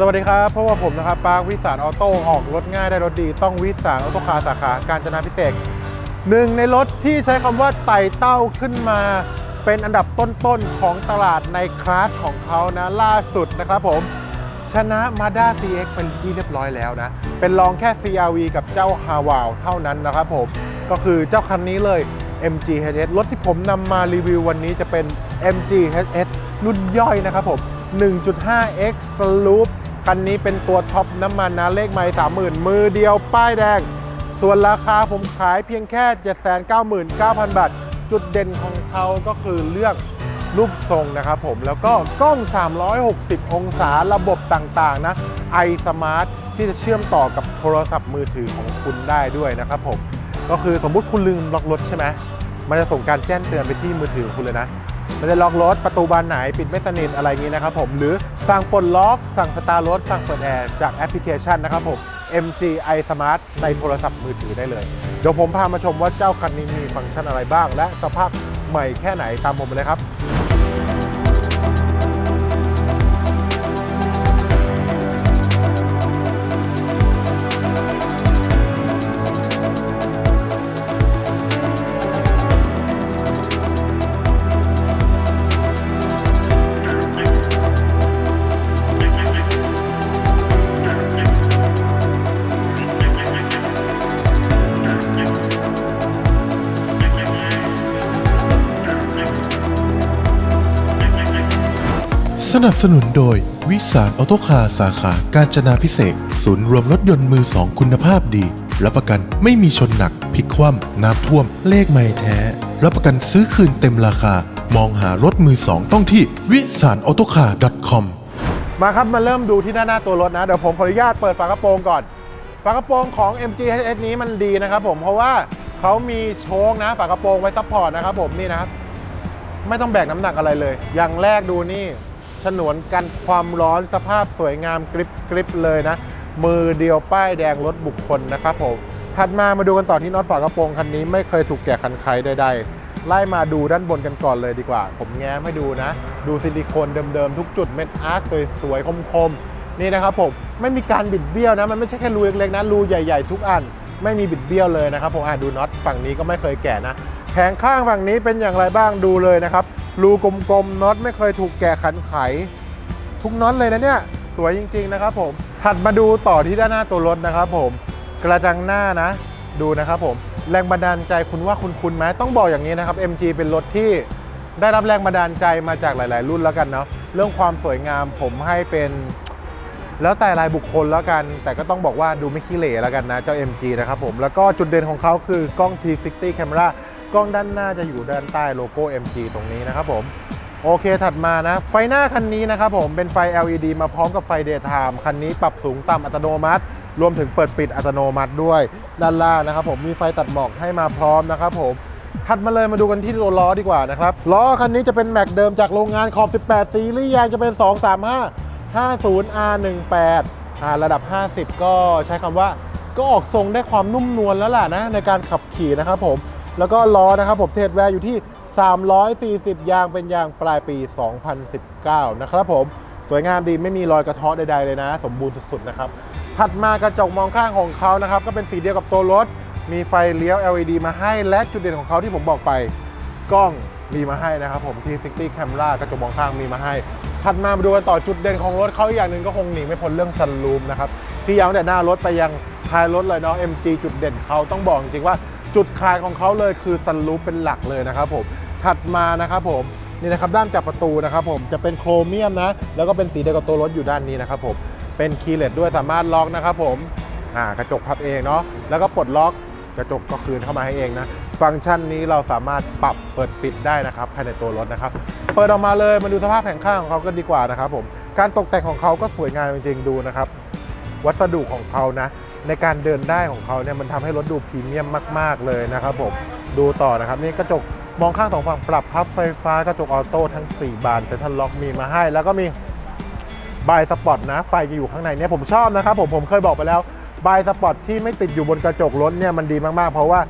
สวัสดีครับเพราะว่าผมนะครับปาร์ควิสารออโต้ออกรถง่ายได้รถดี ต้องวิสารออโต้คาร์สาขาการจนาพิเศษหนึ่งในรถที่ใช้คำว่าไต่เต้าขึ้นมา เป็นอันดับต้นๆของตลาดในคลาสของเขานะล่าสุดนะครับผม ชนะ Mazda CX เป็นที่เรียบร้อยแล้วนะ เป็นรองแค่ CRV กับเจ้า h a w a l เท่านั้นนะครับผม ก็คือเจ้าคันนี้เลย MG HS รถที่ผมนำมารีวิววันนี้จะเป็น MG HS รุ่นย่อยนะครับผม 1.5X Sloop คันนี้เป็นตัวท็อปน้ำมันนะเลขไมล์30,000มือเดียวป้ายแดง ส่วนราคาผมขายเพียงแค่ 799,000 บาท จุดเด่นของเขาก็คือเลือกรูปทรงนะครับผมแล้วก็กล้อง 360 องศาระบบต่างๆนะ iSmart ที่จะเชื่อมต่อกับโทรศัพท์มือถือของคุณได้ด้วยนะครับผม ก็คือสมมุติคุณลืมล็อกรถใช่ไหมมันจะส่งการแจ้งเตือนไปที่มือถือของคุณเลยนะ มันจะล็อกรถประตูบานไหนปิดไม่สนิทอะไรงนี้นะครับผมหรือสั่งปลดล็อก สั่งสตาร์รถสั่งเปิดแอร์จากแอปพลิเคชันนะครับผม MG iSmart ในโทรศัพท์มือถือได้เลย เดี๋ยวผมพามาชมว่าเจ้าคันนี้มีฟังก์ชันอะไรบ้าง และสภาพใหม่แค่ไหนตามผมมาเลยครับ นับสนุนโดย วิสารออโตคาสาขา การจนาพิเศษ ศูนย์รวมรถยนต์มือสองคุณภาพดี รับประกันไม่มีชนหนักพลิกคว่ำน้ำท่วม เลขไม่แท้ รับประกันซื้อคืนเต็มราคา มองหารถมือสองต้องที่วิสารออโตคาร์ .com มาครับมาเริ่มดูที่ด้านหน้าตัวรถนะ เดี๋ยวผมขออนุญาตเปิดฝากระโปรงก่อน ฝากระโปรงของ MG HS นี้มันดีนะครับผมเพราะว่าเขามีโชคนะฝากระโปรงไว้ซัพพอร์ตนะครับผมนี่นะครับไม่ต้องแบกน้ำหนักอะไรเลย อย่างแรกดูนี่ ฉนวนกันความร้อนสภาพสวยงามกริบกริบเลยนะ มือเดียวป้ายแดงรถบุคคลนะครับผมถัดมามาดูกันต่อที่น็อตฝากระโปรงคันนี้ไม่เคยถูกแกะคันไขใดๆไล่มาดูด้านบนกันก่อนเลยดีกว่า ผมแง้มให้ดูนะ ดูซิลิโคนเดิมๆทุกจุดเม็ดอาร์คสวยๆคมๆนี่นะครับผมไม่มีการบิดเบี้ยวนะ มันไม่ใช่แค่รูเล็กๆนะรูใหญ่ ๆ ทุกอันไม่มีบิดเบี้ยวเลยนะครับผมอะดูน็อตฝั่งนี้ก็ไม่เคยแกะนะ แผงข้างฝั่งนี้เป็นอย่างไรบ้างดูเลยนะครับ รูกลมๆน็อตไม่เคยถูกแกะขันไข ทุกน็อตเลยนะเนี่ยสวยจริงๆนะครับผมถัดมาดูต่อที่ด้านหน้าตัวรถนะครับผม กระจังหน้านะ ดูนะครับผมแรงบันดาลใจคุณว่าคุณคุณไหมต้องบอกอย่างนี้นะครับ MG เป็นรถที่ได้รับแรงบันดาลใจมาจากหลาย ๆ รุ่นแล้วกันเนาะเรื่องความสวยงามผมให้เป็น แล้วแต่รายบุคคลแล้วกัน แต่ก็ต้องบอกว่าดูไม่ขี้เหร่แล้วกันนะเจ้า MG นะครับผมแล้วก็จุดเด่นของเขาคือกล้อง T60 Camera กล้องด้านหน้าจะอยู่ด้านใต้โลโก้ MG ตรงนี้นะครับผมโอเคถัดมานะ ไฟหน้าคันนี้นะครับผมเป็นไฟ LED มาพร้อมกับไฟ Daytime คันนี้ปรับสูงต่ำอัตโนมัติ รวมถึงเปิดปิดอัตโนมัติด้วยด้านล่างนะครับผมมีไฟตัดหมอกให้มาพร้อมนะครับผมถัดมาเลยมาดูกันที่ตัวล้อดีกว่านะครับล้อคันนี้จะเป็นแม็กเดิมจากโรงงานขอบ 18 ซีรีส์ยางจะเป็น 235 50R18 อ่าระดับ 50 ก็ใช้คำว่าก็ออกทรงได้ความนุ่มนวลแล้วล่ะนะในการขับขี่นะครับผม แล้วก็ล้อนะครับผมเทสแวร์อยู่ที่ 340 ยางเป็นยางปลายปี 2019 นะครับผมสวยงามดีไม่มีรอยกระเทาะใดๆเลยนะ สมบูรณ์สุดๆนะครับ ถัดมากระจกมองข้างของเขานะครับ ก็เป็นสีเดียวกับตัวรถ มีไฟเลี้ยว LED มาให้และจุดเด่นของเขาที่ผมบอกไปกล้องมีมาให้นะครับผมที่ 60 Camera กระจกมองข้างมีมาให้ ถัดมามาดูกันต่อจุดเด่นของรถเขาอีกอย่างหนึ่งก็คงหนีไม่พ้นเรื่องซันรูมนะครับที่ยาวแต่หน้ารถไปยังท้ายรถเลยเนาะ MG จุดเด่นเขาต้องบอกจริงว่า จุดขายของเขาเลยคือซันรูมเป็นหลักเลยนะครับผมถัดมานะครับผมนี่นะครับด้านจับประตูนะครับผมจะเป็นโครเมียมนะ แล้วก็เป็นสีเดียวกับตัวรถอยู่ด้านนี้นะครับผมเป็นคีย์เลสด้วยสามารถล็อกนะครับผมอ่ากระจกพับเองเนาะแล้วก็ปลดล็อกกระจกก็คืนเข้ามาให้เองนะ ฟังก์ชันนี้เราสามารถปรับเปิดปิดได้นะครับภายในตัวรถนะครับ เปิดออกมาเลยมาดูสภาพแผงข้างของเขากันดีกว่านะครับผมการตกแต่งของเขาก็สวยงามจริงๆดูนะครับ วัสดุของเขานะ ในการเดินได้ของเขาเนี่ยมันทำให้รถดูพรีเมียมมาก ๆ เลยนะครับผมดูต่อนะครับนี่กระจกมองข้างสองฝั่งปรับพับไฟฟ้ากระจกออโต้ทั้ง 4 บานเซ็นทรัลล็อกมีมาให้ แล้วก็มีบายสปอร์ตนะไฟจะอยู่ข้างในเนี่ยผมชอบนะครับผมผมเคยบอกไปแล้วบายสปอร์ตที่ไม่ติดอยู่บนกระจกรถเนี่ยมันดีมากๆ เพราะว่า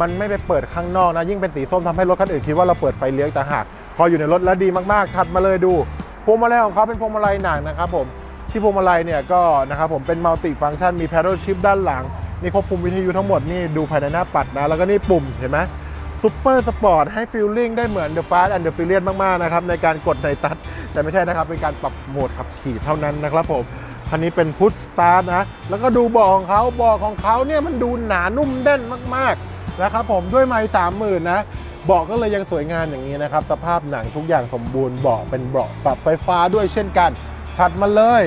มันไม่ไปเปิดข้างนอกนะยิ่งเป็นสีส้มทำให้รถคันอื่นคิดว่าเราเปิดไฟเลี้ยวต่หากพออยู่ในรถแล้วดีมากๆถัดมาเลยดูพวงมาลัยของเขาเป็นพวงมาลัยหนังนะครับผม ที่พวงมาลัยเนี่ยก็นะครับผมเป็นมัลติฟัง c t ชันมี paddle shift ด้านหลัง นี่ควบคุมวิทยุทั้งหมดนี่ดูภายในหน้าปัดนะ แล้วก็นี่ปุ่มเห็นไหมซูเปอร์สปอร์ตให้ฟีลลิ่งได้เหมือน The Fast and the Furious มาก ๆ นะครับ ในการกดในตัด แต่ไม่ใช่นะครับ เป็นการปรับโหมดขับขี่เท่านั้นนะครับผมคันนี้เป็นพุทสตาร์ทนะ แล้วก็ดูเบาของเขาเบาของเขาเนี่ยมันดูหนานุ่มแน่นมาก ๆ นะครับผมด้วยไม้สามหมื่นนะเบาะก็เลยยังสวยงามอย่างนี้นะครับ สภาพหนังทุกอย่างสมบูรณ์เบาะเป็นเบาะปรับไฟฟ้าด้วยเช่นกัน ถัดมาเลย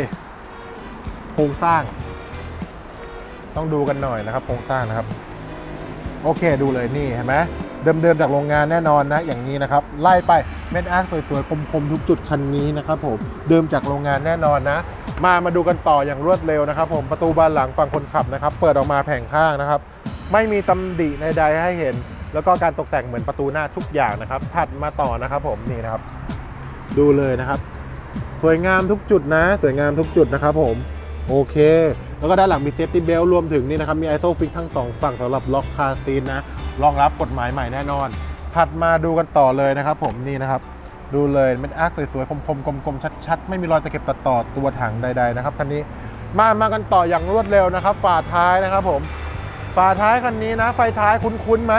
โครงสร้าง ต้องดูกันหน่อยนะครับโครงสร้างนะครับ โอเคดูเลยนี่เห็นไหมเดิมๆจากโรงงานแน่นอนนะ อย่างนี้นะครับ ไล่ไปเม็ดอาร์สวยๆคมๆทุกจุดคันนี้นะครับผมเดิมจากโรงงานแน่นอนนะ มามาดูกันต่ออย่างรวดเร็วนะครับ ผมประตูบานหลังฝั่งคนขับนะครับ เปิดออกมาแผงข้างนะครับ ไม่มีตำดิใดๆให้เห็น แล้วก็การตกแต่งเหมือนประตูหน้าทุกอย่างนะครับถัดมาต่อนะครับ ผมนี่นะครับ ดูเลยนะครับ สวยงามทุกจุดนะ สวยงามทุกจุดนะครับผม โอเค แล้วก็ด้านหลังมีเซฟตี้เบลรวมถึงนี่นะครับ มีไอโซฟิกทั้งสองฝั่งสำหรับล็อกคาซีนนะ รองรับกฎหมายใหม่แน่นอน ถัดมาดูกันต่อเลยนะครับผมนี่นะครับ ดูเลยเป็นอาร์คสวยๆคมๆกลมๆชัดๆ ไม่มีรอยตะเข็บตัดต่อตัวถังใดๆนะครับคันนี้มามากันต่ออย่างรวดเร็วนะครับฝาท้ายนะครับผมฝาท้ายคันนี้นะ ไฟท้ายคุ้นๆไหม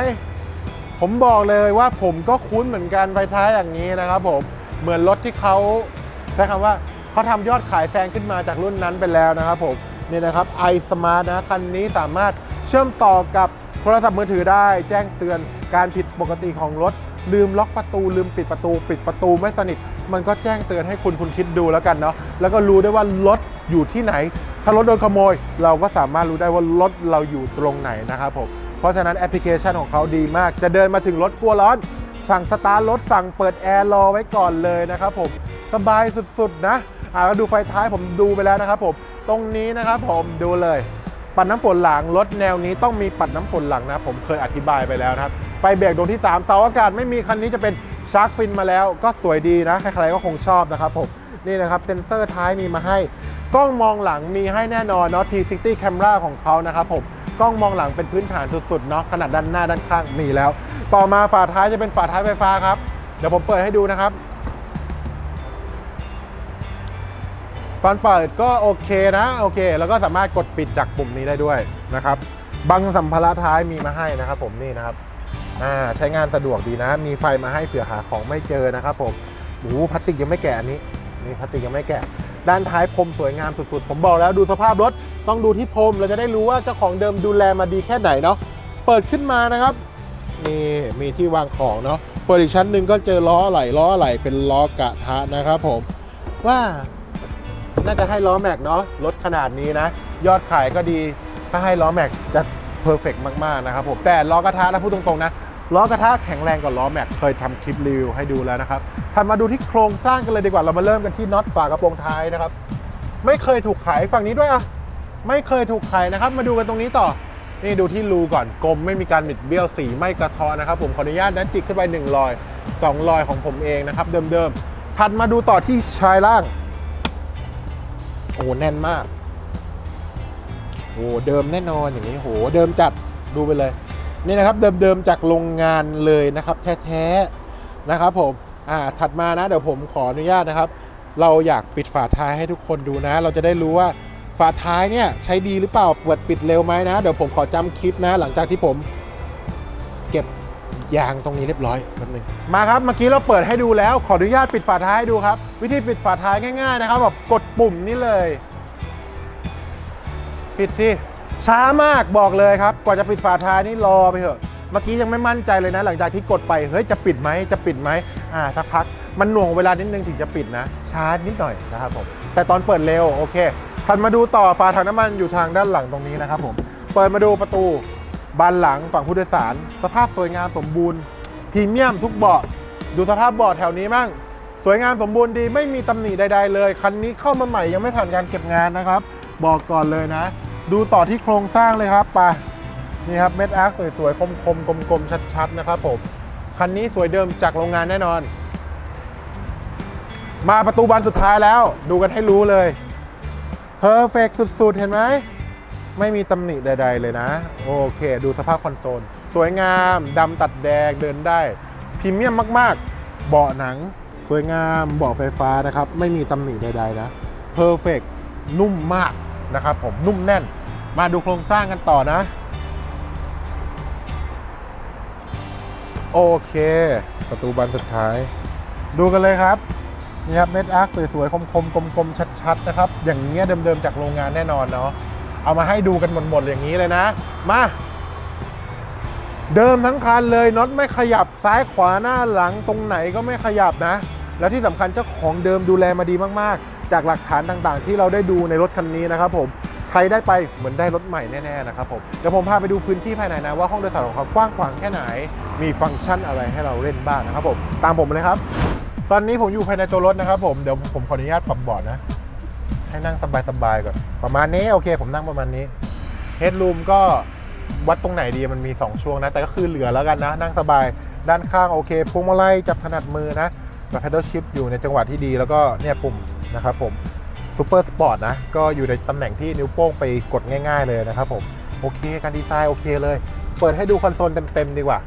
ผมบอกเลยว่าผมก็คุ้นเหมือนกันไฟท้ายอย่างนี้นะครับผมเหมือนรถที่เขา ใช้คำว่าเขาทำยอดขายแซงขึ้นมาจากรุ่นนั้นไปแล้วนะครับผมนี่นะครับ iSmart นะคันนี้สามารถเชื่อมต่อกับโทรศัพท์มือถือได้ แจ้งเตือนการผิดปกติของรถ ลืมล็อกประตู ลืมปิดประตู ปิดประตูไม่สนิท มันก็แจ้งเตือนให้คุณคุณคิดดูแล้วกันเนาะแล้วก็รู้ได้ว่ารถอยู่ที่ไหน ถ้ารถโดนขโมย เราก็สามารถรู้ได้ว่ารถเราอยู่ตรงไหนนะครับผมเพราะฉะนั้นแอปพลิเคชันของเขาดีมาก จะเดินมาถึงรถกลัวร้อน สั่งสตาร์ทรถสั่งเปิดแอร์รอไว้ก่อนเลยนะครับผม สบายสุดๆนะอ่าแล้วดูไฟท้ายผมดูไปแล้วนะครับผมตรงนี้นะครับผมดูเลยปัดน้ำฝนหลังรถแนวนี้ต้องมีปัดน้ำฝนหลังนะ ผมเคยอธิบายไปแล้วนะครับไฟเบรกดวงที่ 3 เสาอากาศไม่มีคันนี้จะเป็นชาร์กฟินมาแล้วก็สวยดีนะ ใครๆก็คงชอบนะครับผมนี่นะครับเซ็นเซอร์ท้ายมีมาให้ กล้องมองหลังมีให้แน่นอนเนาะ T60 Camera ของเขานะครับผมกล้องมองหลังเป็นพื้นฐานสุดๆเนาะขนาดด้านหน้าด้านข้างมีแล้ว ต่อมาฝาท้ายจะเป็นฝาท้ายไฟฟ้าครับเดี๋ยวผมเปิดให้ดูนะครับ ตอนเปิดก็โอเคนะโอเค แล้วก็สามารถกดปิดจากปุ่มนี้ได้ด้วยนะครับบังสัมภาระท้ายมีมาให้นะครับ ผมนี่นะครับใช้งานสะดวกดีนะ มีไฟมาให้เผื่อหาของไม่เจอนะครับ ผมโอ้พลาสติกยังไม่แกะอันนี้นี่พลาสติกยังไม่แกะด้านท้ายพรมสวยงามสุดๆ ผมบอกแล้วดูสภาพรถ ต้องดูที่พรมเราจะได้รู้ว่าเจ้าของเดิมดูแลมาดีแค่ไหนเนาะเปิดขึ้นมานะครับนี่มีที่วางของเนาะเปิดอีกชั้นหนึ่งก็เจอล้อไหลล้อไหลเป็นล้อกระทะนะครับ ผมว่า น่าจะให้ล้อแม็กเนาะรถขนาดนี้นะ ยอดขายก็ดี ถ้าให้ล้อแม็กจะเพอร์เฟกมาก ๆ นะครับผมแต่ล้อกระทะนะพูดตรง ๆ นะล้อกระทะแข็งแรงกว่าล้อแม็กเคยทำคลิปรีวิวให้ดูแล้วนะครับถัดมาดูที่โครงสร้างกันเลยดีกว่าเรามาเริ่มกันที่น็อตฝากระโปรงท้ายนะครับ ไม่เคยถูกขายฝั่งนี้ด้วยอะไม่เคยถูกขายนะครับ มาดูกันตรงนี้ต่อนี่ดูที่รูก่อนกลมไม่มีการบิดเบี้ยวสีไม่กระทาะนะครับ ผมขออนุญาตนะจิกขึ้นไป1รอย2รอยของผมเองนะครับ เดิมๆถัดมาดูต่อที่ชายล่าง โอ้โหแน่นมากโอ้โหเดิมแน่นอนอย่างนี้โหเดิมจัดดูไปเลย นี่นะครับเดิมๆจากโรงงานเลยนะครับ แท้ๆนะครับผมอ่าถัดมานะเดี๋ยวผมขออนุญาตนะครับ เราอยากปิดฝาท้ายให้ทุกคนดูนะ เราจะได้รู้ว่าฝาท้ายเนี่ยใช้ดีหรือเปล่าเปิดปิดเร็วไหมนะ เดี๋ยวผมขอจำคลิปนะ หลังจากที่ผม ยางตรงนี้เรียบร้อยแป๊บนึงมาครับเมื่อกี้เราเปิดให้ดูแล้วขออนุญาตปิดฝาท้ายให้ดูครับ วิธีปิดฝาท้ายง่ายๆนะครับแบบกดปุ่มนี้เลย ปิดสิช้ามากบอกเลยครับ กว่าจะปิดฝาท้ายนี่รอไปเถอะ เมื่อกี้ยังไม่มั่นใจเลยนะ หลังจากที่กดไปเฮ้ยจะปิดไหมจะปิดไหมอ่าสักพักมันหน่วงเวลานิดนึงถึงจะปิดนะช้านิดหน่อยนะครับผมแต่ตอนเปิดเร็วโอเคถัดมาดูต่อฝาถังน้ำมันอยู่ทางด้านหลังตรงนี้นะครับผมเปิดมาดูประตู บานหลังฝั่งผู้โดยสาร สภาพสวยงามสมบูรณ์พรีเมียมทุกเบาะดูสภาพเบาะแถวนี้มั่งสวยงามสมบูรณ์ดีไม่มีตำหนิใด ๆ เลย คันนี้เข้ามาใหม่ยังไม่ผ่านการเก็บงานนะครับ บอกก่อนเลยนะ ดูต่อที่โครงสร้างเลยครับไปนี่ครับเม็ดอาร์คสวยๆ คมๆกลมๆชัดๆนะครับผมคันนี้สวยเดิมจากโรงงานแน่นอน มาประตูบานสุดท้ายแล้ว ดูกันให้รู้เลยเพอร์เฟกสุดๆ เห็นไหม ไม่มีตำหนิใด ๆ เลยนะ โอเค ดูสภาพคอนโซล สวยงามดำตัดแดงเดินได้พรีเมียมมาก ๆ เบาะหนัง สวยงามเบาะไฟฟ้านะครับ ไม่มีตำหนิใด ๆ นะเพอร์เฟกนุ่มมากนะครับผมนุ่มแน่น มาดูโครงสร้างกันต่อนะ โอเค ประตูบานสุดท้าย ดูกันเลยครับนี่ครับเม็ดอาร์คสวยๆ คมๆกลมๆ ชัดๆ นะครับ อย่างเงี้ยเดิมๆ จากโรงงานแน่นอนเนาะ เอามาให้ดูกันหมดๆอย่างนี้เลยนะ มา เดิมทั้งคันเลยน็อตไม่ขยับซ้ายขวาหน้าหลังตรงไหนก็ไม่ขยับนะ แล้วที่สำคัญเจ้าของเดิมดูแลมาดีมากๆ จากหลักฐานต่างๆ ที่เราได้ดูในรถคันนี้นะครับผมใครได้ไปเหมือนได้รถใหม่แน่ๆนะครับผมเดี๋ยวผมพาไปดูพื้นที่ภายในนะว่าห้องโดยสารของเขากว้างขวางแค่ไหน มีฟังก์ชันอะไรให้เราเล่นบ้างนะครับผมตามผมเลยครับ ตอนนี้ผมอยู่ภายในตัวรถนะครับผมเดี๋ยวผมขออนุญาตปรับเบาะนะ ให้นั่งสบายๆก่อน ประมาณนี้โอเค ผมนั่งประมาณนี้เฮดรูมก็วัดตรงไหนดีมันมี 2 ช่วงนะ แต่ก็คือเหลือแล้วกันนะ นั่งสบายด้านข้างโอเคพวงมาลัยจับถนัดมือนะกับ pedal shift อยู่ในจังหวะที่ดีแล้วก็เนี่ยปุ่มนะครับผมซูเปอร์สปอร์ตนะ ก็อยู่ในตำแหน่งที่นิ้วโป้งไปกดง่ายๆเลยนะครับผม โอเค การดีไซน์โอเคเลย เปิดให้ดูคอนโซลเต็มๆดีกว่า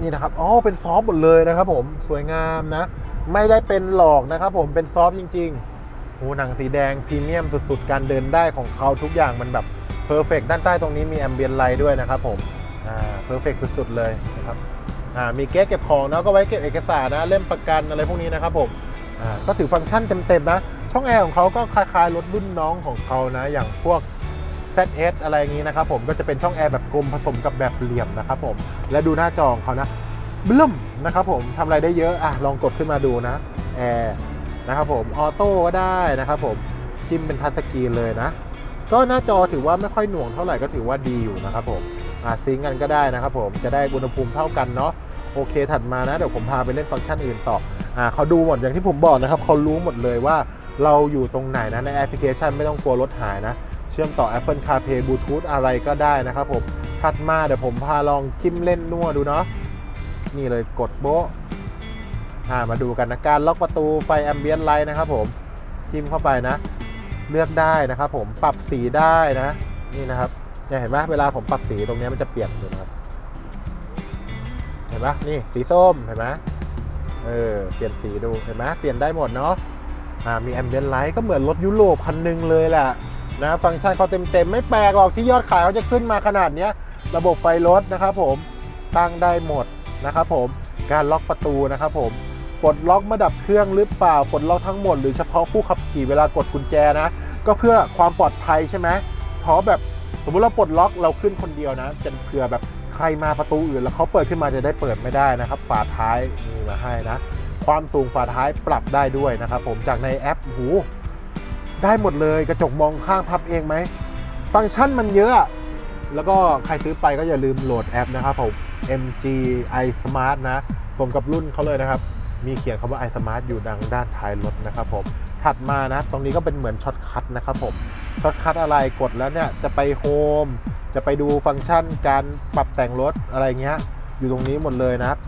นี่นะครับ อ๋อ เป็นซอฟต์หมดเลยนะครับผม สวยงามนะ ไม่ได้เป็นหลอกนะครับผม เป็นซอฟต์จริง ๆ โอ้หนังสีแดงพรีเมียมสุดๆ การเดินได้ของเขาทุกอย่างมันแบบเพอร์เฟกด้านใต้ตรงนี้มีแอมเบียนไลท์ด้วยนะครับผมอ่าเพอร์เฟกสุดๆเลยนะครับอ่ามีเก๊เก็บของเนาะก็ไว้เก็บเอกสารนะเล่มประกันอะไรพวกนี้นะครับผมอ่าก็ถือฟังก์ชันเต็มๆนะช่องแอร์ของเขาก็คล้ายๆรถรุ่นน้องของเขานะ อย่างพวก ZS อะไรอย่างนี้นะครับผมก็จะเป็นช่องแอร์แบบกลมผสมกับแบบเหลี่ยมนะครับผมและดูหน้าจอของเขานะบลุ่มนะครับผมทำอะไรได้เยอะอะลองกดขึ้นมาดูนะแอร์ นะครับผมออโต้ก็ได้นะครับผมจิ้มเป็นทัชสกรีนเลยนะ ก็หน้าจอถือว่าไม่ค่อยหน่วงเท่าไหร่ก็ถือว่าดีอยู่นะครับผมอะซิงก์กันก็ได้นะครับผมจะได้อุณหภูมิเท่ากันเนาะโอเคถัดมานะเดี๋ยวผมพาไปเล่นฟังก์ชันอื่นต่ออ่าเขาดูหมดอย่างที่ผมบอกนะครับเขารู้หมดเลยว่าเราอยู่ตรงไหนนะในแอปพลิเคชันไม่ต้องกลัวรถหายนะ เชื่อมต่อ Apple CarPlay Bluetooth อะไรก็ได้นะครับผมถัดมาเดี๋ยวผมพาลองจิ้มเล่นนัวดูเนาะนี่เลยกดโบ๊ะ อ่ามาดูกันนะการล็อกประตูไฟแอมเบียนไลท์นะครับผมจิ้มเข้าไปนะ เลือกได้นะครับผมปรับสีได้นะนี่นะครับเนี่ยเห็นไหมเวลาผมปรับสีตรงนี้มันจะเปลี่ยนอยู่นะครับ เห็นไหมนี่สีส้มเห็นไหมเออเปลี่ยนสีดูเห็นไหมเปลี่ยนได้หมดเนาะอ่ามีแอมเบียนไลท์ก็เหมือนรถยุโรปคันหนึงเลยแหละนะฟังก์ชันเขาเต็มๆ ไม่แปลกหรอกที่ยอดขายเขาจะขึ้นมาขนาดเนี้ยระบบไฟรถนะครับผมตั้งได้หมดนะครับผมการล็อกประตูนะครับผม ปลดล็อกเมื่อดับเครื่องหรือเปล่าปลดล็อกทั้งหมดหรือเฉพาะผู้ขับขี่เวลากดกุญแจนะ ก็เพื่อความปลอดภัยใช่ไหมเพราะแบบสมมติเราปลดล็อกเราขึ้นคนเดียวนะจะเผื่อแบบใครมาประตูอื่นแล้วเขาเปิดขึ้นมาจะได้เปิดไม่ได้นะครับ ฝาท้ายมีมาให้นะ ความสูงฝาท้ายปรับได้ด้วยนะครับ ผมจากในแอปหูได้หมดเลยกระจกมองข้างพับเองไหม ฟังก์ชันมันเยอะอะแล้วก็ใครซื้อไปก็อย่าลืมโหลดแอปนะครับผม MG i Smart นะสมกับรุ่นเขาเลยนะครับ มีเขียนคำว่า i Smart อยู่ดังด้านท้ายรถนะครับผม ถัดมานะ ตรงนี้ก็เป็นเหมือนช็อตคัทนะครับผม ช็อตคัทอะไรกดแล้วเนี่ยจะไปโฮม จะไปดูฟังก์ชันการปรับแต่งรถอะไรเงี้ย อยู่ตรงนี้หมดเลยนะ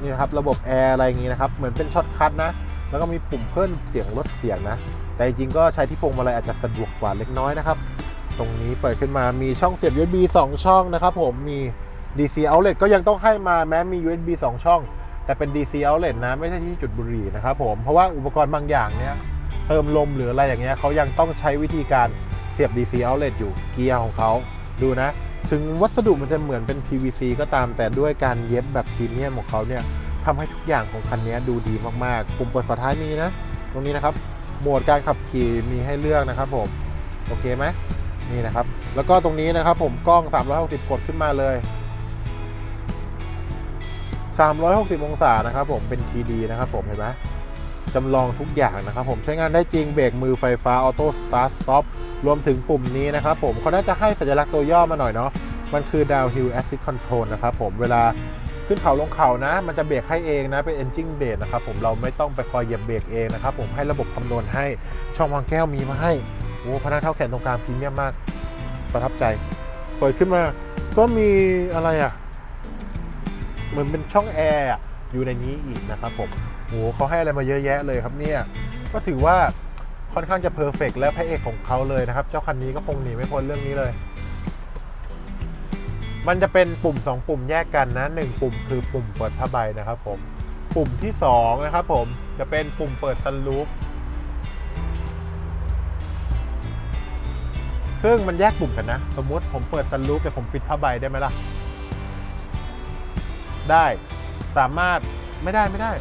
นี่นะครับระบบแอร์อะไรอย่างงี้นะครับ เหมือนเป็นช็อตคัทนะ แล้วก็มีปุ่มเพิ่มเสียงลดเสียงนะ แต่จริงก็ใช้ที่พวงมาลัยอาจจะสะดวกกว่าเล็กน้อยนะครับ ตรงนี้เปิดขึ้นมามีช่องเสียบ USB 2 ช่องนะครับผม มี DC outlet ก็ยังต้องให้มาแม้มี USB 2 ช่อง แต่เป็น DC outlet นะ ไม่ใช่ที่จุดบุหรี่นะครับผม เพราะว่าอุปกรณ์บางอย่างเนี้ยเติมลมหรืออะไรอย่างเงี้ยเขายังต้องใช้วิธีการเสียบ DC outlet อยู่เกียร์ของเขาดูนะ ถึงวัสดุมันจะเหมือนเป็น PVC ก็ตามแต่ด้วยการเย็บแบบพรีเมียมของเขาเนี่ยทำให้ทุกอย่างของคันนี้ดูดีมากๆปุ่มเปิดฝาท้ายมีนะ ตรงนี้นะครับโหมดการขับขี่มีให้เลือกนะครับผมโอเคไหมนี่นะครับ แล้วก็ตรงนี้นะครับผมกล้อง 360 กดขึ้นมาเลย 360 องศานะครับผมเป็น TD นะครับผมเห็นไหมจำลองทุกอย่างนะครับผมใช้งานได้จริงเบรกมือไฟฟ้าออโต้สตาร์ทสต็อปรวมถึงปุ่มนี้นะครับผมเขาน่าจะให้สัญลักษณ์ตัวย่อมาหน่อยเนาะมันคือ downhill assist control นะครับผมเวลาขึ้นเขาลงเขานะ มันจะเบรกให้เองนะ เป็น engine brake นะครับผมเราไม่ต้องไปคอยเหยียบเบรกเองนะครับผมให้ระบบคำนวณให้ช่องวางแก้วมีมาให้โอ้พนักเท่าแขนตรงกลางพรีเมียมมาก ประทับใจ เปิดขึ้นมาก็มีอะไรอะ เหมือนเป็นช่องแอร์อยู่ในนี้อีกนะครับผมโหเขาให้อะไรมาเยอะแยะเลยครับเนี่ย ก็ถือว่าค่อนข้างจะเพอร์เฟกและพระเอกของเขาเลยนะครับ เจ้าคันนี้ก็คงหนีไม่พ้นเรื่องนี้เลย มันจะเป็นปุ่ม 2 ปุ่มแยกกันนะ 1 ปุ่มคือปุ่มเปิดผ้าใบนะครับผม ปุ่มที่2นะครับผมจะเป็นปุ่มเปิดซันรูฟซึ่งมันแยกปุ่มกันนะ สมมติผมเปิดซันรูฟแต่ผมปิดผ้าใบได้ไหมล่ะ ได้ สามารถไม่ได้ไม่ได้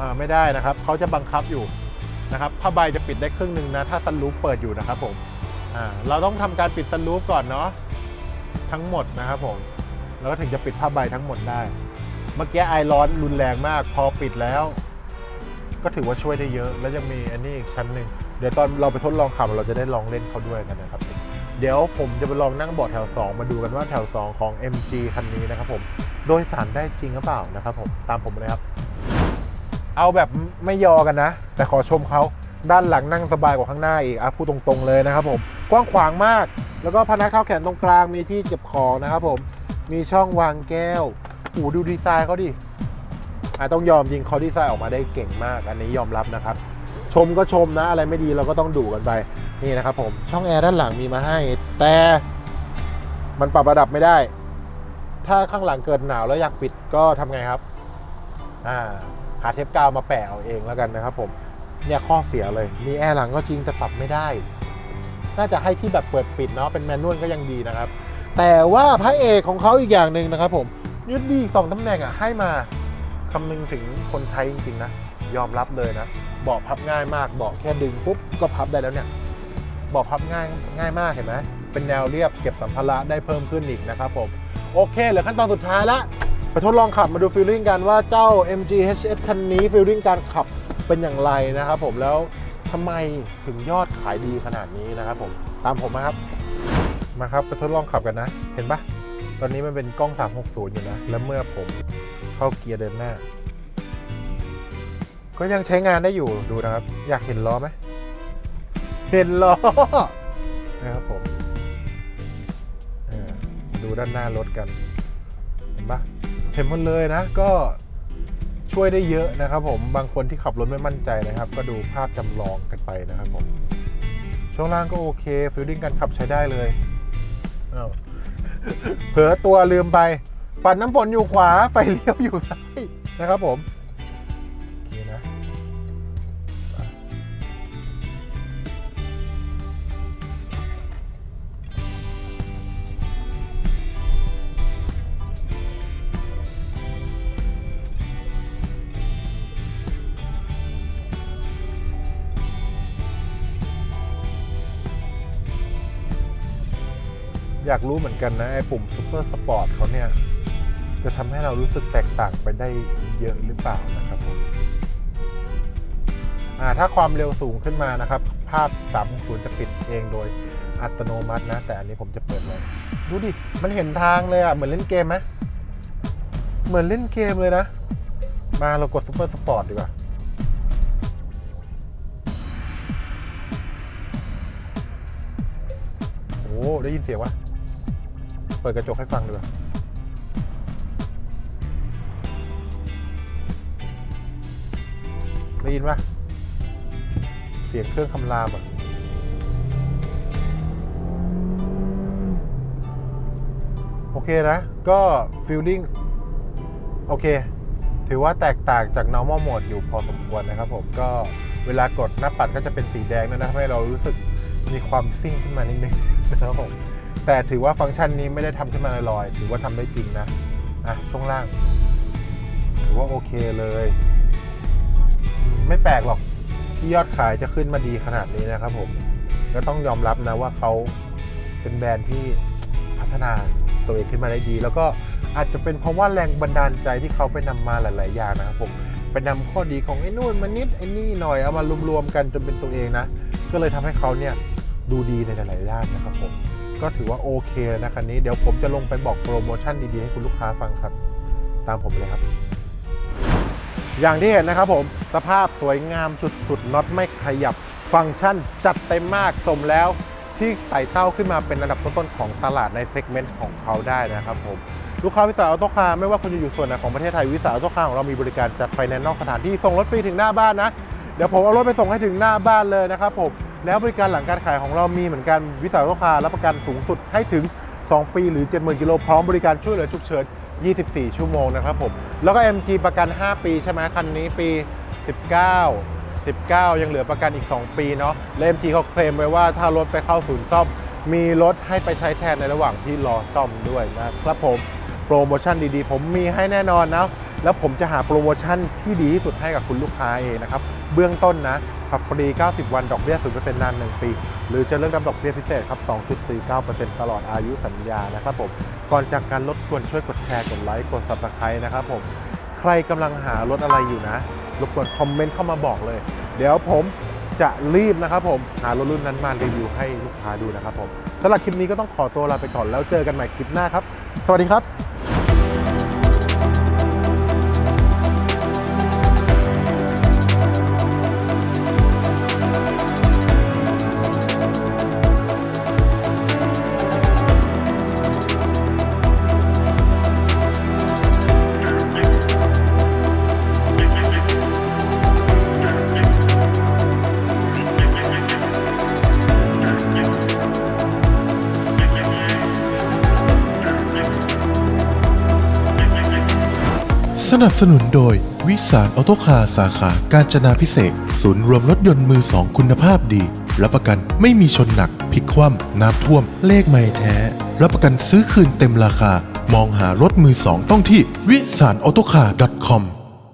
อ่าไม่ได้นะครับเขาจะบังคับอยู่นะครับผ้าใบจะปิดได้ครึ่งหนึ่งนะ ถ้าซันรูฟเปิดอยู่นะครับผมอ่าเราต้องทำการปิดซันรูฟก่อนเนาะทั้งหมดนะครับผมแล้วก็ถึงจะปิดผ้าใบทั้งหมดได้ เมื่อกี้ไอร้อนรุนแรงมาก พอปิดแล้ว ก็ถือว่าช่วยได้เยอะ แล้วยังมีอันนี้อีกชั้นหนึ่งเดี๋ยวตอนเราไปทดลองขับเราจะได้ลองเล่นเขาด้วยกันนะครับ เดี๋ยวผมจะไปลองนั่งเบาะแถว 2 มาดูกันว่าแถว 2 ของ MG คันนี้นะครับผม โดยสารได้จริงหรือเปล่านะครับผมตามผมเลยครับ เอาแบบไม่ยอกันนะ แต่ขอชมเขาด้านหลังนั่งสบายกว่าข้างหน้าอีกอะพูดตรงๆเลยนะครับผมกว้างขวางมาก แล้วก็พนักเท้าแขนตรงกลางมีที่เก็บของนะครับผมมีช่องวางแก้วโอ้ดูดีไซน์เขาดิอะต้องยอมจริงเขาดีไซน์ออกมาได้เก่งมาก อันนี้ยอมรับนะครับ ชมก็ชมนะ อะไรไม่ดีเราก็ต้องดูกันไปนี่นะครับผมช่องแอร์ด้านหลังมีมาให้ แต่มันปรับระดับไม่ได้ ถ้าข้างหลังเกิดหนาวแล้วอยากปิดก็ทำไงครับอ่าหาเทปกาวมาแปะเอาเองแล้วกันนะครับผมเนี่ยข้อเสียเลย มีแอร์หลังก็จริงแต่ปรับไม่ได้ น่าจะให้ที่แบบเปิดปิดเนาะเป็นแมนนวลก็ยังดีนะครับ แต่ว่าพระเอกของเขาอีกอย่างหนึ่งนะครับผมยุดดีสองตำแหน่งอะให้มาคำนึงถึงคนใช้จริงๆนะ ยอมรับเลยนะเบาะพับง่ายมากเบาะแค่ดึงปุ๊บก็พับได้แล้วเนี่ยเบาะพับง่ายง่ายมากเห็นไหมเป็นแนวเรียบเก็บสัมภาระได้เพิ่มขึ้นอีกนะครับผม โอเคเหลือขั้นตอนสุดท้ายละไปทดลองขับมาดูฟีลลิ่งกันว่าเจ้า MG HS คันนี้ฟีลลิ่งการขับเป็นอย่างไรนะครับผมแล้วทำไมถึงยอดขายดีขนาดนี้นะครับผมตามผมมาครับมาครับไปทดลองขับกันนะ เห็นปะตอนนี้มันเป็นกล้อง 360 อยู่นะ แล้วเมื่อผมเข้าเกียร์เดินหน้า ก็ยังใช้งานได้อยู่ดูนะครับ อยากเห็นล้อไหมเห็นล้อนะครับผม ดูด้านหน้ารถกัน เห็นปะเห็นหมดเลยนะ ก็ช่วยได้เยอะนะครับผม บางคนที่ขับรถไม่มั่นใจนะครับ ก็ดูภาพจำลองกันไปนะครับผม ช่วงล่างก็โอเคฟิลลิ่งการขับใช้ได้เลยอ้าวเผลอตัวลืมไป ปัดน้ำฝนอยู่ขวา ไฟเลี้ยวอยู่ซ้ายนะครับผมากรู้เหมือนกันนะไอ้ปุ่มซูเปอร์สปอร์ตเขาเนี่ย จะทำให้เรารู้สึกแตกต่างไปได้เยอะหรือเปล่านะครับผมอ่าถ้าความเร็วสูงขึ้นมานะครับ ภาพ360จะปิดเองโดยอัตโนมัตินะ แต่อันนี้ผมจะเปิดเลย ดูดิ มันเห็นทางเลยอะ เหมือนเล่นเกมไหมเหมือนเล่นเกมเลยนะ มาเรากดซูเปอร์สปอร์ตดีกว่าโอ้ได้ยินเสียงวะ เปิดกระจกให้ฟังดีกว่าได้ยินปะเสียงเครื่องคำรามอะโอเคนะ ก็ฟิลลิ่งโอเค ถือว่าแตกต่างจาก normal mode อยู่พอสมควรนะครับผม ก็เวลากดหน้าปัดก็จะเป็นสีแดงนะนะทำให้เรารู้สึกมีความซิ่งขึ้นมานิดนึงนะครับผม แต่ถือว่าฟังก์ชันนี้ไม่ได้ทำขึ้นมาลอยๆถือว่าทำได้จริงนะอะช่วงล่าง ถือว่าโอเคเลย ไม่แปลกหรอกที่ยอดขายจะขึ้นมาดีขนาดนี้นะครับผมก็ต้องยอมรับนะว่าเขาเป็นแบรนด์ที่พัฒนาตัวเองขึ้นมาได้ดี แล้วก็อาจจะเป็นเพราะว่าแรงบันดาลใจที่เขาไปนำมาหลาย ๆ อย่างนะครับผมไปนำข้อดีของไอ้นู่นมานิดไอ้นี่หน่อยเอามารวมๆกันจนเป็นตัวเองนะ ก็เลยทำให้เขาเนี่ยดูดีในหลายๆด้านนะครับผม ก็ถือว่าโอเคนะคันนี้เดี๋ยวผมจะลงไปบอกโปรโมชั่นดีๆ ให้คุณลูกค้าฟังครับ ตามผมเลยครับ อย่างที่เห็นนะครับผมสภาพสวยงามสุดๆน็อตไม่ขยับฟังก์ชันจัดเต็มมากสมแล้วที่ไต่เต้าขึ้นมาเป็นระดับต้นๆของตลาดในเซกเมนต์ของเขาได้นะครับผมลูกค้าวิสาหออโต้คาร์ไม่ว่าคุณจะอยู่ส่วนไหนของประเทศไทยวิสาหออโต้คาร์ของเรามีบริการจัดไฟแนนซ์นอกสถานที่ส่งรถฟรีถึงหน้าบ้านนะ เดี๋ยวผมเอารถไปส่งให้ถึงหน้าบ้านเลยนะครับผม แล้วบริการหลังการขายของเรามีเหมือนกันวิสาหออโต้คาร์รับประกันสูงสุดให้ถึง 2 ปีหรือ 70,000กิโลพร้อมบริการช่วยเหลือฉุกเฉิน 24 ชั่วโมงนะครับผม แล้วก็ MG ประกัน 5 ปีใช่ไหมคันนี้ปี 19 19 ยังเหลือประกันอีก 2 ปีเนาะและ MG เขาเคลมไว้ว่าถ้ารถไปเข้าศูนย์ซ่อม มีรถให้ไปใช้แทนในระหว่างที่รอซ่อมด้วยนะครับผม โปรโมชั่นดีๆ ผมมีให้แน่นอนนะ แล้วผมจะหาโปรโมชั่นที่ดีที่สุดให้กับคุณลูกค้าเองนะครับ เบื้องต้นนะขับฟรี 90 วันดอกเบี้ย 0%นาน 1 ปี หรือจะเลือกนำดอกเบี้ยพิเศษครับ 2.49%ตลอดอายุสัญญานะครับผม ก่อนจากการลดควรช่วยกดแชร์กดไลค์กด subscribe นะครับผม ใครกำลังหารถอะไรอยู่นะ รบกวนคอมเมนต์เข้ามาบอกเลย เดี๋ยวผมจะรีบนะครับผม หารถรุ่นนั้นมารีวิวให้ลูกค้าดูนะครับผมสำหรับคลิปนี้ก็ต้องขอตัวลาไปก่อนแล้วเจอกันใหม่คลิปหน้าครับ สวัสดีครับ สนับสนุนโดย วิสารออโตคาสาขาการจนาพิเศษ ศูนย์รวมรถยนต์มือสองคุณภาพดี รับประกันไม่มีชนหนักพลิกคว่ำน้ำท่วม เลขไม่แท้ รับประกันซื้อคืนเต็มราคา มองหารถมือสองต้องที่วิสารออโตคา .com